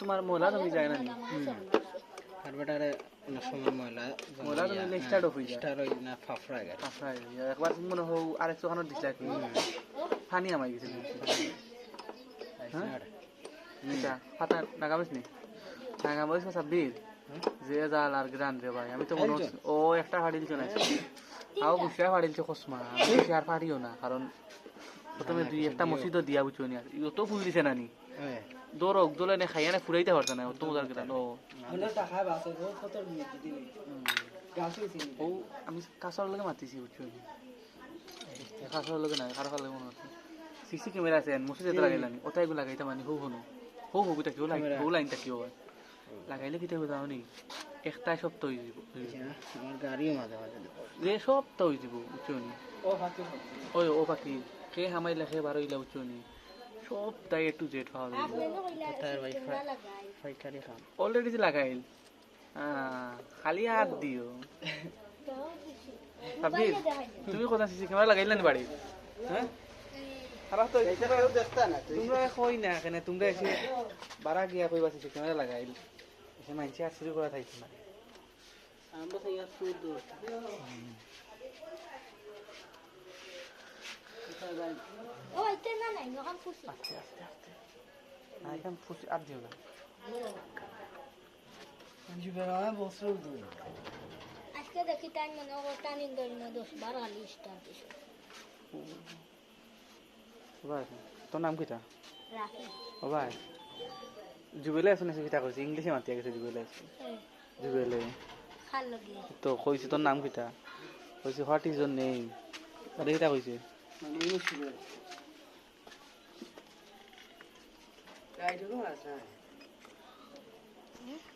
তোমার মোলা তুমি যায় না কার্পেটারে অনেক সময় ময়লা মোলা তুমি স্টার্ট অফ হয়ে যায় স্টার ওই না ফাফড়া গেল একবার মনে হও আরেকশো খানো দিছিলা পানি আমাই গেছে হ্যাঁ? আচ্ছা পাতা নাগামিস নি নাগামিস সাব্বির যে জাল আর গ্রান রে ভাই আমি তো মনে ও একটা ফাড়িলছো না আও বুঝা ফাড়িলছো কসমা আমি আর ফাড়িও না কারণ প্রথমে দুই একটা মসজিদও দিয়া বুঝছ নি আর। অত ফুল দিছে নানি দৌড়ক দোলে নে খাইয়া নে ফুরাইতে পারতো না অত মজার গ্রান ও। ও আমি কাছর লগে মাতিছি বুঝছ নি। কাছর লগে না কারও লগে মনে হচ্ছে। সিসি ক্যামেরা আছে মসজিদে লাগাইলানি ওটাই লাগাইতে মানে হো হনো হো হো গুটা কিও লাগাই হো লাইনটা কিও হয় লাগাইলে হয়ে যাও নি একটা সপ্তাহ হয়ে যাব আমার গাড়িও মাঝে মাঝে যে সপ্তাহ হয়ে যাব বুঝছ নি ওই ও পাখি কে হামাই লেখে বারোইলা বুঝছ নি সপ্তাহ এ টু জেড পাওয়া যাবে। অলরেডি যে লাগাইল। আহ, খালি হাত দিও। সাব্বির তুমি কোথা সিসি ক্যামেরা লাগাইলা নি বাড়ি হ্যাঁ খারাপ তো তোমরা কই না কেন তোমরা এসে বাড়া গিয়া কইবা সিসি ক্যামেরা লাগাইল। এসে মানছি আর শুরু করা থাকছে না। আমরা তো ইয়ার শুধু আস্তে আস্তে আস্তে। না এখন ফুসি আর দিও না। আজকে দেখি তাই মনে হয় টানিং ধরি না দশ বারো আলি স্টার দিছে। ভাই তোর নাম কিটা? রাখি ও ভাই জুবেলে আছে নাকি কিটা কইছে ইংলিশে মাতিয়া গেছে জুবেলে আছে। জুবেলে তো কইছে তোর নাম কিটা কইছে হোয়াট ইজ ইয়োর নেম? আরে কিটা কইছে